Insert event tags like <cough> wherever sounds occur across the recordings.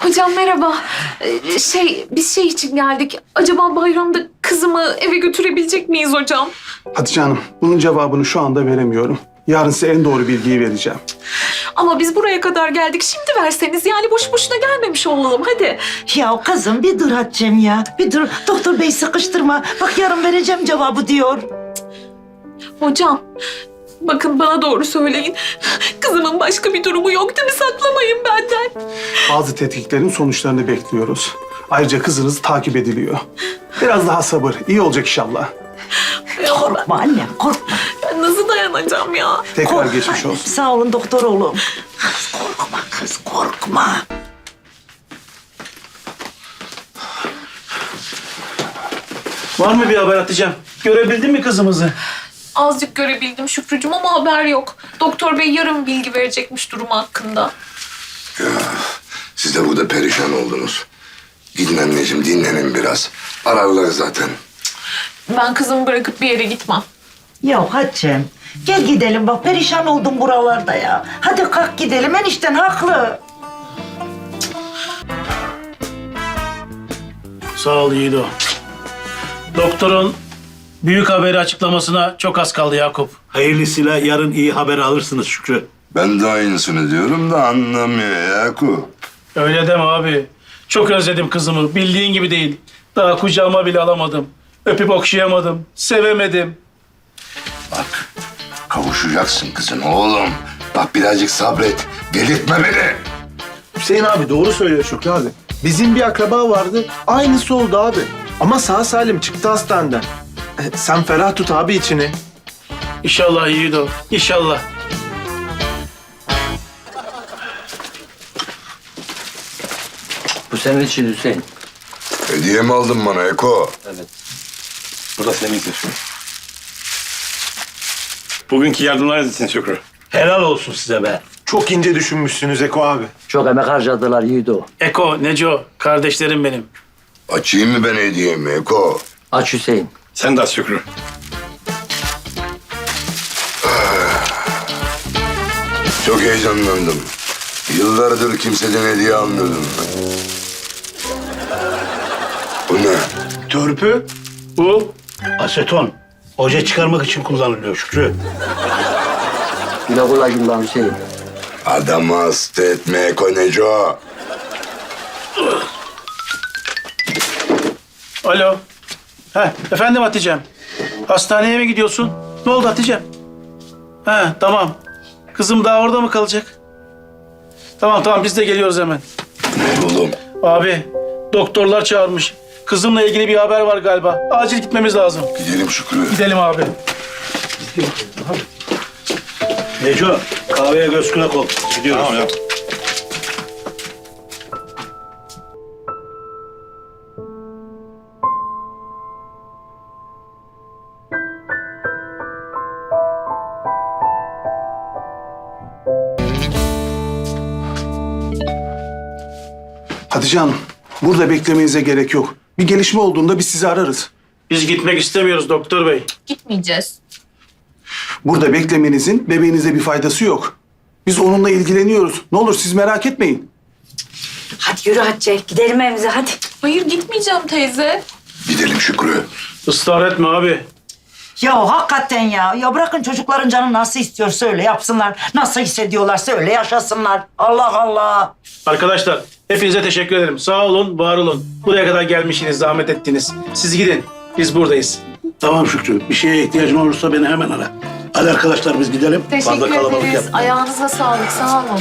Hocam merhaba. Ee, Şey, biz şey için geldik. Acaba bayramda kızımı eve götürebilecek miyiz hocam? Hatice Hanım, bunun cevabını şu anda veremiyorum. Yarın size en doğru bilgiyi vereceğim. Ama biz buraya kadar geldik. Şimdi verseniz yani boş boşuna gelmemiş olalım. Hadi. Ya kızım bir dur Hatice'm ya. Bir dur. Doktor bey sıkıştırma. Bak yarın vereceğim cevabı diyor. Hocam, bakın bana doğru söyleyin. Kızımın başka bir durumu yok değil mi? Saklamayın benden. Bazı tetkiklerin sonuçlarını bekliyoruz. Ayrıca kızınız takip ediliyor. Biraz daha sabır, iyi olacak inşallah. Ya ben, Korkma annem korkma. ben nasıl dayanacağım ya? Tekrar Korkma geçmiş annem. olsun. Sağ olun doktor oğlum. Kız korkma kız korkma. Var mı bir haber Hatice'm? Görebildin mi kızımızı? Azıcık görebildim Şükrücüm ama haber yok. Doktor bey yarın bilgi verecekmiş durumu hakkında. Siz de burada perişan oldunuz. Gidin anneciğim dinlenin biraz. Ararlar zaten. Ben kızımı bırakıp bir yere gitmem. Ya Hatice'm gel gidelim bak perişan oldum buralarda ya. Hadi kalk gidelim enişten haklı. Sağ ol Yiğido. Doktorun büyük haberi açıklamasına çok az kaldı Yakup. Hayırlısıyla yarın iyi haber alırsınız Şükrü. Ben de aynısını diyorum da anlamıyor Yakup. Öyle deme abi. Çok özledim kızımı. Bildiğin gibi değil. Daha kucağıma bile alamadım. Öpüp okşayamadım. Sevemedim. Bak kavuşacaksın kızın oğlum. Bak birazcık sabret. Delirtme beni. Hüseyin abi doğru söylüyor Şükrü abi. Bizim bir akraba vardı. Aynısı oldu abi. Ama sağ salim çıktı hastaneden. Sen ferah tut abi içini. İnşallah Yiğido. İnşallah. Bu senin için Hüseyin. Hediye mi aldın bana Eko? Bu da senindir. Bugünkü yardımlarınız için Şükrü. Helal olsun size be. Çok ince düşünmüşsünüz Eko abi. Çok emek harcadılar Yiğido. Eko, Neco, kardeşlerim benim. Açayım mı ben hediyemi Eko? Aç Hüseyin. Sen de aç Şükrü. Çok heyecanlandım. Yıllardır kimseden hediye almıyordum. Bu ne? Törpü. Bu Aseton. Oje çıkarmak için kullanılıyor Şükrü. Güle kolay kullan Hüseyin. Adamı hasta etme Eko Neco. Alo. Heh, efendim Hatice'm. Hastaneye mi gidiyorsun? Ne oldu Hatice'm? He, tamam. Kızım daha orada mı kalacak? Tamam tamam biz de geliyoruz hemen. Ne oğlum? Abi doktorlar çağırmış. Kızımla ilgili bir haber var galiba. Acil gitmemiz lazım. Gidelim Şükrü. Gidelim abi. Neco kahveye göz kulak ol. Gidiyoruz. Tamam ya. Hatice Hanım, burada beklemenize gerek yok. Bir gelişme olduğunda biz sizi ararız. Biz gitmek istemiyoruz doktor bey. Gitmeyeceğiz. Burada beklemenizin bebeğinize bir faydası yok. Biz onunla ilgileniyoruz. Ne olur siz merak etmeyin. Hadi yürü Hatice. Gidelim evimize hadi. Hayır gitmeyeceğim teyze. Gidelim Şükrü. Israr etme abi. Ya hakikaten ya. Ya bırakın çocukların canı nasıl istiyorsa öyle yapsınlar. Nasıl hissediyorlarsa öyle yaşasınlar. Allah Allah. Arkadaşlar hepinize teşekkür ederim. Sağ olun, var olun. Buraya kadar gelmişsiniz, zahmet ettiniz. Siz gidin. Biz buradayız. Tamam Şükrü. Bir şeye ihtiyacın olursa beni hemen ara. Hadi arkadaşlar biz gidelim. Fazla Teşekkür kalabalık ederiz. yapmayın. Ayağınıza sağlık. Sağ olun.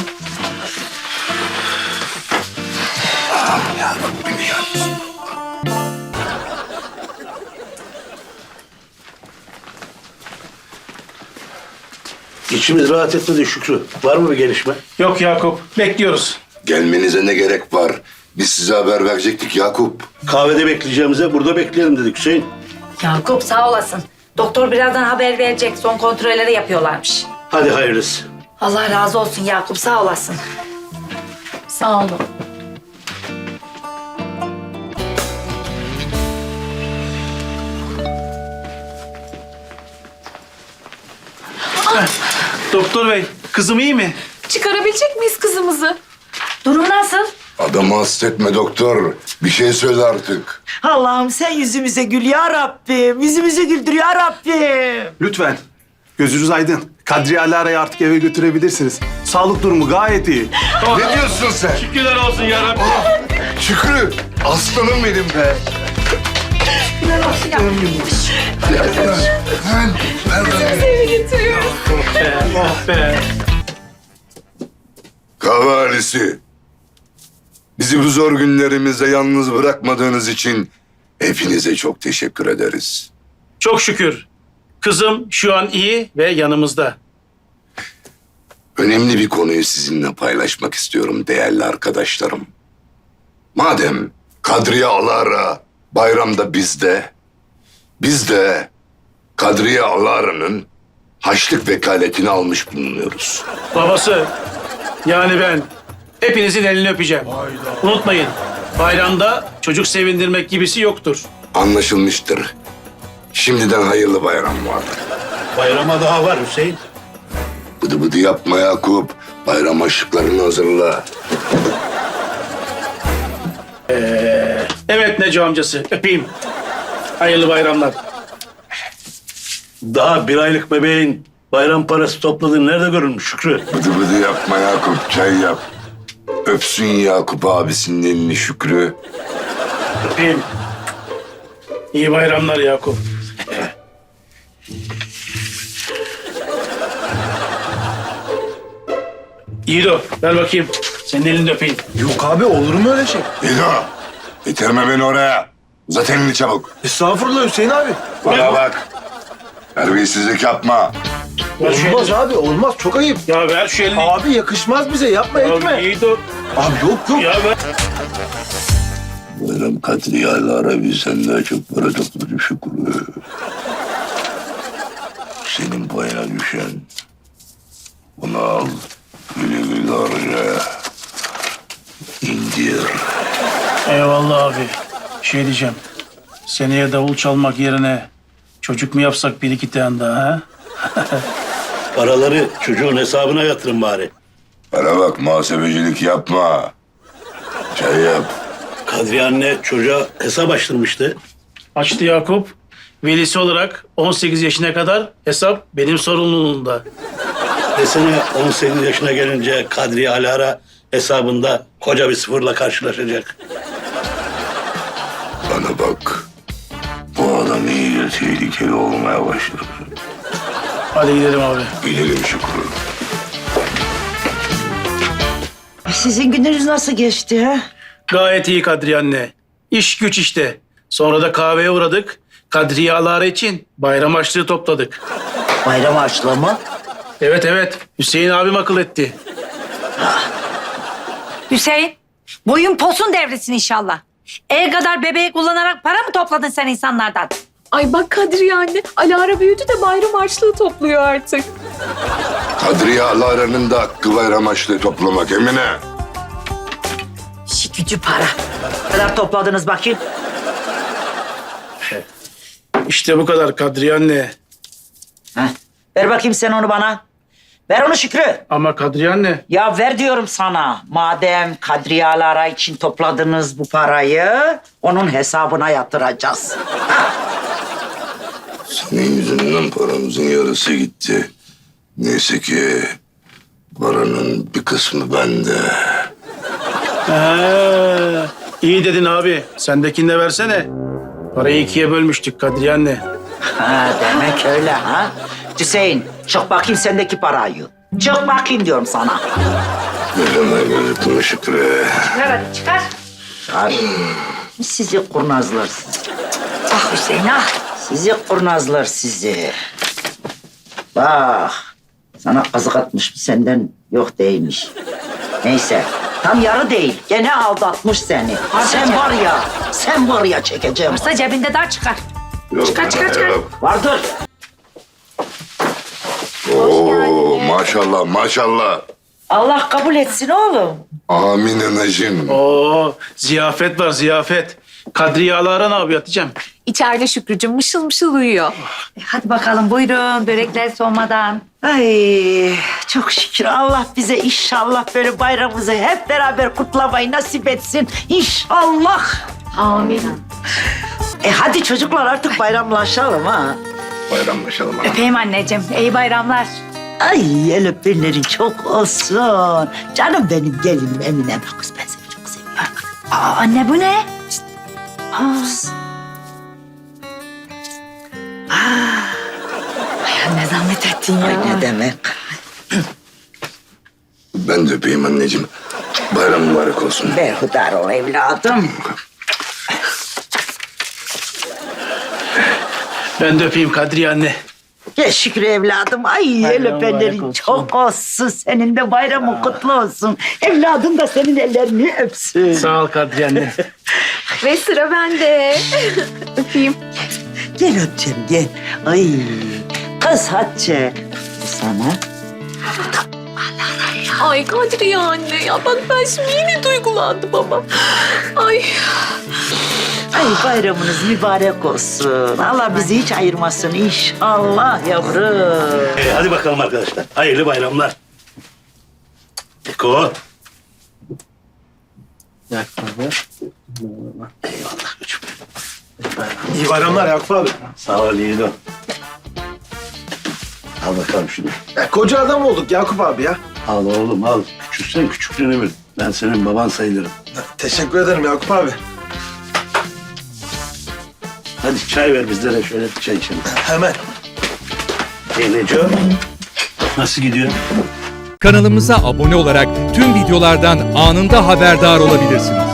İçimiz rahat etmedi Şükrü. Var mı bir gelişme? Yok Yakup, bekliyoruz. Gelmenize ne gerek var? Biz size haber verecektik Yakup. Kahvede bekleyeceğimize burada bekleyelim dedik Hüseyin. Yakup sağ olasın. Doktor birazdan haber verecek. Son kontrolleri yapıyorlarmış. Hadi hayırlısı. Allah razı olsun Yakup sağ olasın. Sağ olun. Doktor bey, kızım iyi mi? Çıkarabilecek miyiz kızımızı? Durum nasıl? Adamı hasretme doktor. Bir şey söyle artık. Allah'ım sen yüzümüze gül ya Rabbim. Yüzümüze güldür ya Rabbim. Lütfen. Gözünüz aydın. Kadriye Alara'yı artık eve götürebilirsiniz. Sağlık durumu gayet iyi. Ne diyorsun sen? Şükürler olsun ya Rabbi. Şükrü, aslanım benim be. Gel, gel. Ben, ben, ben. Oh be. Kahve ailesi. Bizi bu zor günlerimizde yalnız bırakmadığınız için hepinize çok teşekkür ederiz. Çok şükür. Kızım şu an iyi ve yanımızda. Önemli bir konuyu sizinle paylaşmak istiyorum değerli arkadaşlarım. Madem Kadriye Alara bayramda bizde, biz de Kadriye Alara'nın haçlık vekaletini almış bulunuyoruz. Babası yani ben hepinizin elini öpeceğim. Unutmayın bayramda çocuk sevindirmek gibisi yoktur. Anlaşılmıştır. Şimdiden hayırlı bayram var. Bayrama daha var Hüseyin. Bıdı bıdı yapma Yakup. Bayram aşıklarını hazırla. Evet Neco amcası öpeyim. Hayırlı bayramlar. Daha bir aylık bebeğin bayram parası topladığın nerede görülmüş Şükrü? Bıdı bıdı yapma Yakup. Çay yap. Öpsün Yakup abisinin elini Şükrü. Öpeyim. İyi bayramlar Yakup. İdo ver bakayım. Senin elini öpeyim. Yok abi olur mu öyle şey? İdo, getirme beni oraya. Uzat elini çabuk. Estağfurullah Hüseyin abi. Bana bak. Terbiyesizlik yapma. Ver şu Olmaz elini. abi olmaz çok ayıp. Ya ver şu elini. Abi yakışmaz bize yapma etme. Ya İdo. Abi yok yok. Ya ver. Bayram Kadriye Alara bizden daha çok para topladı Şükrü. Senin payına düşen. Bunu al. Güle güle harca. İndir. Eyvallah abi. Şey diyeceğim. Seneye davul çalmak yerine çocuk mu yapsak bir iki tane daha ha? <laughs> Paraları çocuğun hesabına yatırın bari. Bana bak muhasebecilik yapma. Çay yap. Kadriye anne çocuğa hesap açtırmıştı. Açtı Yakup. Velisi olarak 18 yaşına kadar hesap benim sorumluluğumda. Desene 18 yaşına gelince Kadriye Alara hesabında koca bir sıfırla karşılaşacak. Bana bak. Bu adam iyice tehlikeli olmaya başladı. Hadi gidelim abi. Gidelim Şükrü. Sizin gününüz nasıl geçti ha? Gayet iyi Kadriye anne. İş güç işte. Sonra da kahveye uğradık. Kadriye Alara için bayram açlığı topladık. Bayram harçlığı mı? Evet evet. Hüseyin abim akıl etti. Hüseyin, boyun posun devresin inşallah. El kadar bebeği kullanarak para mı topladın sen insanlardan? Ay bak Kadriye anne. Alara büyüdü de bayram harçlığı topluyor artık. Kadriye Alara'nın da hakkı bayram açlığı toplamak Emine. İşi gücü para. Ne kadar topladınız bakayım? İşte bu kadar Kadriye anne. Heh. Ver bakayım sen onu bana. Ver onu Şükrü. Ama Kadriye anne. Ya ver diyorum sana. Madem Kadriye Alara için topladınız bu parayı, onun hesabına yatıracağız. <laughs> Senin yüzünden paramızın yarısı gitti. Neyse ki paranın bir kısmı bende. Ee, iyi dedin abi. Sendekini de versene. Parayı ikiye bölmüştük Kadriye anne. Ha, demek öyle ha. Hüseyin, çık bakayım sendeki parayı. Çık bakayım diyorum sana. Gözüme gözükmüş Şükrü. Çıkar hadi çıkar. Ay, sizi kurnazlar. Ah Hüseyin ah. Sizi kurnazlar sizi. Bak, sana kazık atmış senden yok değilmiş. Neyse, tam yarı değil. Gene aldatmış seni. Sen var ya, sen var ya çekeceğim. Varsa cebinde daha çıkar. Yok, Çıkar, çıkar, çıkar. yok. Vardır. Oo, maşallah maşallah. Allah kabul etsin oğlum. Amin anacığım. Oo, ziyafet var ziyafet. Kadriye Alara ne yapıyor Hatice'm? İçeride Şükrücüğüm mışıl mışıl uyuyor. E, hadi bakalım buyurun börekler soğumadan. Ay çok şükür Allah bize inşallah böyle bayramımızı hep beraber kutlamayı nasip etsin. İnşallah. Amin. E hadi çocuklar artık bayramlaşalım ha. Bayramlaşalım ha. Öpeyim anneciğim. İyi bayramlar. Ay el öpenlerin çok olsun. Canım benim gelinim Eminem. Kız ben seni çok seviyorum. Aa, anne bu ne? Aa. Ay anne zahmet ettin ya. Ay ne demek. Ben de öpeyim anneciğim. Bayram mübarek olsun. Berhudar ol evladım. Ben de öpeyim Kadriye anne. Gel Şükrü evladım. Ay el öpenlerin çok olsun. Senin de bayramın kutlu olsun. Evladın da senin ellerini öpsün. Sağ ol Kadriye anne. <laughs> Ve sıra bende. <laughs> Öpeyim. Gel öpeceğim gel. Ay kız Hatice. Bu sana. Ay Kadriye anne ya bak ben şimdi yine duygulandım ama. Ay. Ay bayramınız mübarek olsun. Allah bizi hiç ayırmasın inşallah yavrum. E, hadi bakalım arkadaşlar. Hayırlı bayramlar. Eko. Eyvallah küçük. İyi bayramlar Yakup abi. Sağ ol Yiğido. Al bakalım şunu. Ya, koca adam olduk Yakup abi ya. Al oğlum al. Küçüksen küçüklüğünü bil. Ben senin baban sayılırım. Teşekkür ederim Yakup abi. Hadi çay ver bizlere şöyle bir çay içelim. Hemen. E Neco? Nasıl gidiyor? Kanalımıza abone olarak tüm videolardan anında haberdar olabilirsiniz.